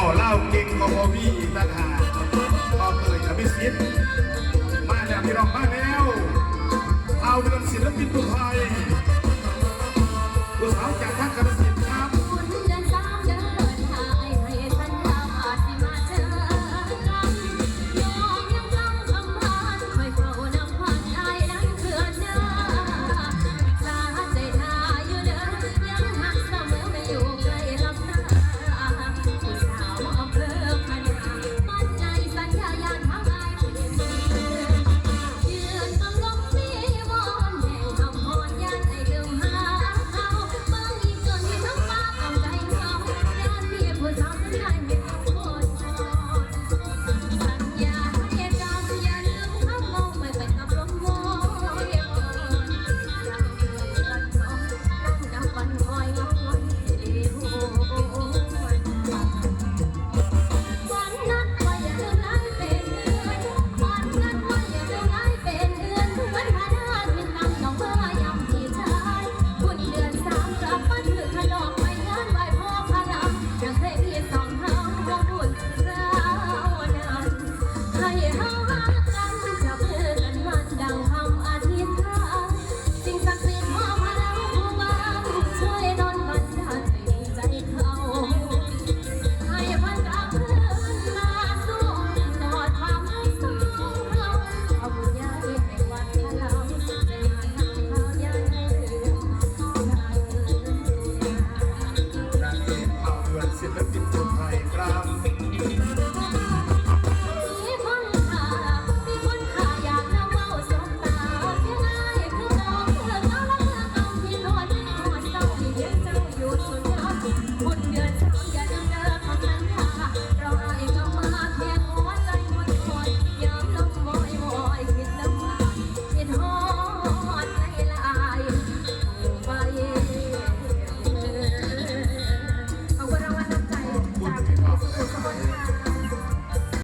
ก็เล่าเก่งก็พอมีอีกต่างหากก็เตยจะไม่สิ้นมาแล้วพี่น้องมาแล้วเอาเป็นศิลปินผู้ไทย